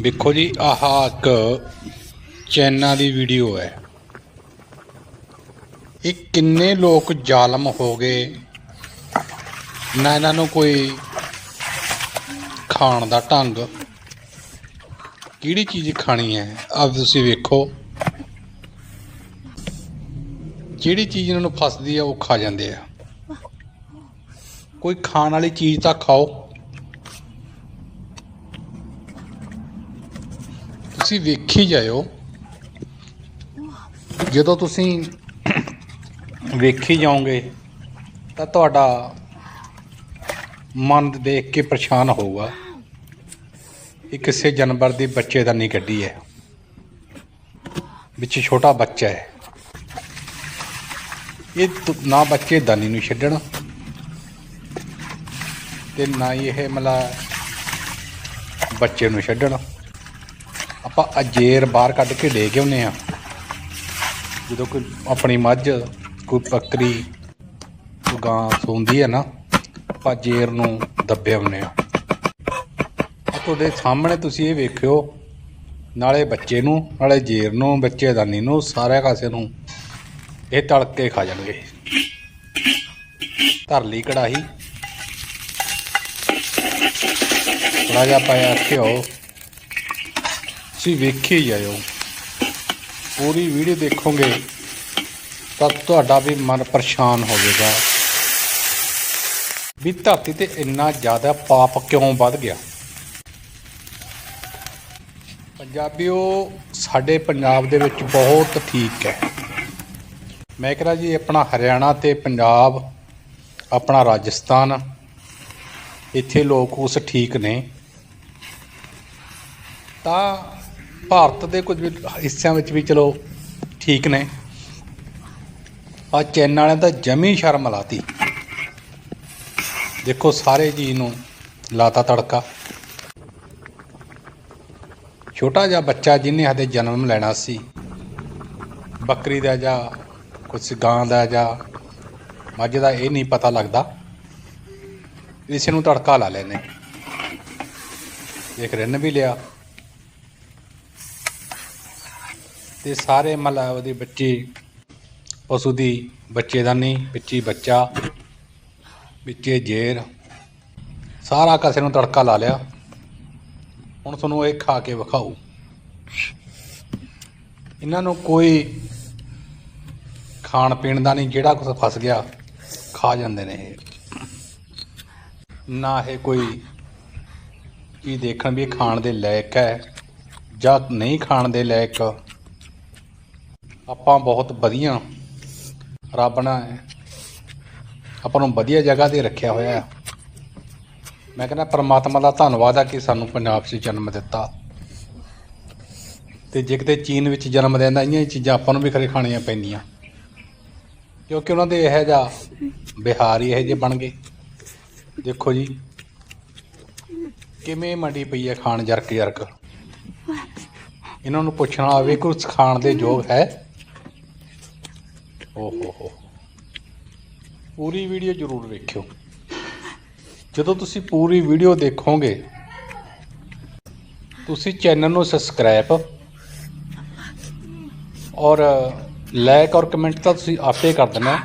ਵੇਖੋ ਜੀ, ਆਹ ਇੱਕ ਚੈਨਾ ਦੀ ਵੀਡੀਓ ਹੈ। ਇਹ ਕਿੰਨੇ ਲੋਕ ਜ਼ਾਲਮ ਹੋ ਗਏ, ਨਾ ਇਹਨਾਂ ਨੂੰ ਕੋਈ ਖਾਣ ਦਾ ਢੰਗ। ਕਿਹੜੀ ਚੀਜ਼ ਖਾਣੀ ਹੈ, ਆਪ ਤੁਸੀਂ ਵੇਖੋ। ਜਿਹੜੀ ਚੀਜ਼ ਇਹਨਾਂ ਨੂੰ ਫਸਦੀ ਆ, ਉਹ ਖਾ ਜਾਂਦੇ ਆ। ਕੋਈ ਖਾਣ ਵਾਲੀ ਚੀਜ਼ ਤਾਂ ਖਾਓ। ਤੁਸੀਂ ਵੇਖੀ ਜਾਇਓ। ਜਦੋਂ ਤੁਸੀਂ ਵੇਖੀ ਜਾਓਗੇ, ਤਾਂ ਤੁਹਾਡਾ ਮਨ ਦੇਖ ਕੇ ਪਰੇਸ਼ਾਨ ਹੋਊਗਾ ਇਹ ਕਿਸੇ ਜਾਨਵਰ ਦੀ ਬੱਚੇ ਦਾ ਨਹੀਂ ਕੱਢੀ ਹੈ। ਵਿੱਚ ਛੋਟਾ ਬੱਚਾ ਹੈ। ਇਹ ਨਾ ਬੱਚੇ ਦਾਨੀ ਨੂੰ ਛੱਡਣ ਤੇ ਨਾ ਹੀ ਇਹ ਮਲਾ ਬੱਚੇ ਨੂੰ ਛੱਡਣ। ਆਪਾਂ ਅਜੇਰ ਬਾਹਰ ਕੱਢ ਕੇ ਲੈ ਕੇ ਆਉਨੇ ਆ ਜਦੋਂ ਕੋਈ ਆਪਣੀ ਮੱਝ, ਕੋਈ ਬੱਕਰੀ, ਕੋਈ ਗਾਂ ਸੌਂਦੀ ਹੈ ਨਾ, ਆਪਾਂ ਜੇਰ ਨੂੰ ਦੱਬੇ ਆਉਨੇ ਆ ਤੁਹਾਡੇ ਸਾਹਮਣੇ ਤੁਸੀਂ ਇਹ ਵੇਖਿਓ, ਨਾਲੇ ਬੱਚੇ ਨੂੰ, ਨਾਲੇ ਜੇਰ ਨੂੰ, ਬੱਚੇ ਦਾਨੀ ਨੂੰ ਸਾਰੇ ਕਾਸੇ ਨੂੰ ਇਹ ਤੜਕ ਕੇ ਖਾ ਜਾਣਗੇ। ਧਰ ਲਈ ਕੜਾਹੀ। ਥੋੜਾ ਜਿਹਾ ਪਾਇਆ ਘਿਓ ਤੁਸੀਂ ਵੇਖੀ ਜਾਇਓ ਪੂਰੀ ਵੀਡੀਓ ਦੇਖੋਗੇ ਤਾਂ ਤੁਹਾਡਾ ਵੀ ਮਨ ਪਰੇਸ਼ਾਨ ਹੋਵੇਗਾ। ਵੀ ਧਰਤੀ ਤੇ ਇੰਨਾ ਜ਼ਿਆਦਾ ਪਾਪ ਕਿਉਂ ਵੱਧ ਗਿਆ? ਪੰਜਾਬੀਓ, ਸਾਡੇ ਪੰਜਾਬ ਦੇ ਵਿੱਚ ਬਹੁਤ ਠੀਕ ਹੈ। ਮੈਂ ਕਹਿੰਦਾ ਜੀ, ਆਪਣਾ ਹਰਿਆਣਾ ਤੇ ਪੰਜਾਬ, ਆਪਣਾ ਰਾਜਸਥਾਨ, ਇੱਥੇ ਲੋਕ ਉਸ ਠੀਕ ਨੇ। ਤਾਂ ਭਾਰਤ ਦੇ ਕੁਝ ਹਿੱਸਿਆਂ ਵਿੱਚ ਵੀ ਚਲੋ ਠੀਕ ਨੇ। ਆ ਚੈਨ ਵਾਲਿਆਂ ਦਾ ਜਮੀ ਸ਼ਰਮ ਲਾਤੀ। ਦੇਖੋ ਸਾਰੇ ਜੀ ਨੂੰ ਲਾਤਾ ਤੜਕਾ। ਛੋਟਾ ਜਿਹਾ ਬੱਚਾ ਜਿਹਨੇ ਹਦੇ ਜਨਮ ਲੈਣਾ ਸੀ। ਬੱਕਰੀ ਦਾ ਜਾਂ ਕੁਛ ਗਾਂ ਦਾ ਜਾਂ ਮੱਝ ਦਾ ਇਹ ਨਹੀਂ ਪਤਾ ਲੱਗਦਾ। ਇਸ ਨੂੰ ਤੜਕਾ ਲਾ ਲੈਨੇ ਦੇਖ ਰਿੰਨ ਵੀ ਲਿਆ। ਤੇ ਸਾਰੇ ਮਹੱਲਾ ਉਹਦੇ ਬੱਚੇ, ਪਸ਼ੂ ਦੀ ਬੱਚੇਦਾਨੀ ਹੀ ਬੱਚਾ, ਵਿੱਚੇ ਜੇਰ। ਸਾਰਾ ਕਸੇ ਨੂੰ ਤੜਕਾ ਲਾ ਲਿਆ। ਹੁਣ ਤੁਹਾਨੂੰ ਇਹ ਖਾ ਕੇ ਵਿਖਾਊ। ਇਹਨਾਂ ਨੂੰ ਕੋਈ ਖਾਣ ਪੀਣ ਦਾ ਨਹੀਂ, ਜਿਹੜਾ ਕੁਝ ਫਸ ਗਿਆ, ਖਾ ਜਾਂਦੇ ਨੇ ਇਹ। ਨਾ ਇਹ ਕੋਈ ਕੀ ਦੇਖਣ ਵੀ ਇਹ ਖਾਣ ਦੇ ਲਾਇਕ ਹੈ ਜਾਂ ਨਹੀਂ ਖਾਣ ਦੇ ਲਾਇਕ। ਆਪਾਂ ਬਹੁਤ ਵਧੀਆ ਰੱਬ ਨੇ ਆਪਾਂ ਨੂੰ ਵਧੀਆ ਜਗ੍ਹਾ ਤੇ ਰੱਖਿਆ ਹੋਇਆ ਹੈ। ਮੈਂ ਕਹਿੰਦਾ ਪਰਮਾਤਮਾ ਦਾ ਧੰਨਵਾਦ ਆ ਕਿ ਸਾਨੂੰ ਪੰਜਾਬ 'ਚ ਜਨਮ ਦਿੱਤਾ। ਤੇ ਜੇ ਕਿਤੇ ਚੀਨ ਵਿੱਚ ਜਨਮ ਲੈਂਦਾ ਇਹੀਆਂ ਚੀਜ਼ਾਂ ਆਪਾਂ ਨੂੰ ਵੀ ਖਰੇ ਖਾਣੀਆਂ ਪੈਂਦੀਆਂ। ਕਿਉਂਕਿ ਉਹਨਾਂ ਦੇ ਇਹੋ ਜਿਹਾ ਬਿਹਾਰ ਹੀ ਇਹੋ ਜਿਹੇ ਬਣ ਗਏ। ਦੇਖੋ ਜੀ, ਕਿਵੇਂ ਮੰਡੀ ਪਈ ਹੈ ਖਾਣ ਜਰਕ ਜਰਕ ਇਹਨਾਂ ਨੂੰ ਪੁੱਛਣਾ ਆਵੇ ਕੁਝ ਖਾਣ ਦੇ ਯੋਗ ਹੈ? ਓ ਹੋ। ਹੋ ਪੂਰੀ ਵੀਡੀਓ ਜ਼ਰੂਰ ਵੇਖਿਓ। ਜਦੋਂ ਤੁਸੀਂ ਪੂਰੀ ਵੀਡੀਓ ਦੇਖੋਗੇ, ਤੁਸੀਂ ਚੈਨਲ ਨੂੰ ਸਬਸਕ੍ਰਾਈਬ ਔਰ ਲਾਈਕ ਔਰ ਕਮੈਂਟ ਤਾਂ ਤੁਸੀਂ ਆਪੇ ਕਰ ਦੇਣਾ।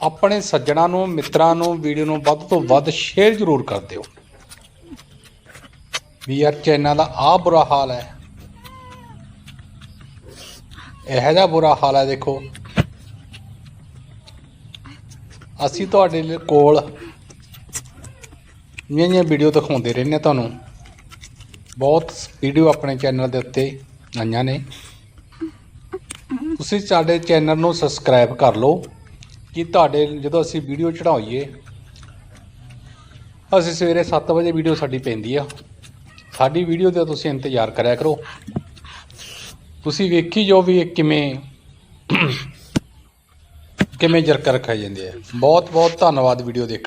ਆਪਣੇ ਸੱਜਣਾ ਨੂੰ, ਮਿੱਤਰਾਂ ਨੂੰ, ਵੀਡੀਓ ਨੂੰ ਵੱਧ ਤੋਂ ਵੱਧ ਸ਼ੇਅਰ ਜ਼ਰੂਰ ਕਰ ਦਿਓ। ਵੀ ਯਾਰ, ਚੈਨਲ ਦਾ ਆ ਬੁਰਾ ਹਾਲ ਹੈ। ਇਹੋ ਜਿਹਾ ਬੁਰਾ ਹਾਲ ਹੈ, ਦੇਖੋ। ਅਸੀਂ ਤੁਹਾਡੇ ਲਈ ਕੋਲ ਨਵੀਆਂ ਵੀਡੀਓ ਦਿਖਾਉਂਦੇ ਰਹਿੰਦੇ ਹਾਂ ਤੁਹਾਨੂੰ। ਬਹੁਤ ਵੀਡੀਓ ਆਪਣੇ ਚੈਨਲ ਦੇ ਉੱਤੇ ਆਈਆਂ ਨੇ। ਤੁਸੀਂ ਸਾਡੇ ਚੈਨਲ ਨੂੰ ਸਬਸਕ੍ਰਾਈਬ ਕਰ ਲਓ, ਕਿ ਤੁਹਾਡੇ ਜਦੋਂ ਅਸੀਂ ਵੀਡੀਓ ਚੜਾਈਏ ਅਸੀਂ ਸਵੇਰੇ 7 ਵਜੇ ਵੀਡੀਓ ਸਾਡੀ ਪੈਂਦੀ ਆ। ਸਾਡੀ ਵੀਡੀਓ ਦਾ ਤੁਸੀਂ ਇੰਤਜ਼ਾਰ ਕਰਿਆ ਕਰੋ। ਤੁਸੀਂ ਵੇਖੀ ਜੋ ਵੀ ਇਹ ਕਿਵੇਂ ਕਿਵੇਂ ਜਰਕਾ ਰਖਾਈ ਜਾਂਦੇ ਆ। ਬਹੁਤ ਬਹੁਤ ਧੰਨਵਾਦ ਵੀਡੀਓ ਦੇਖ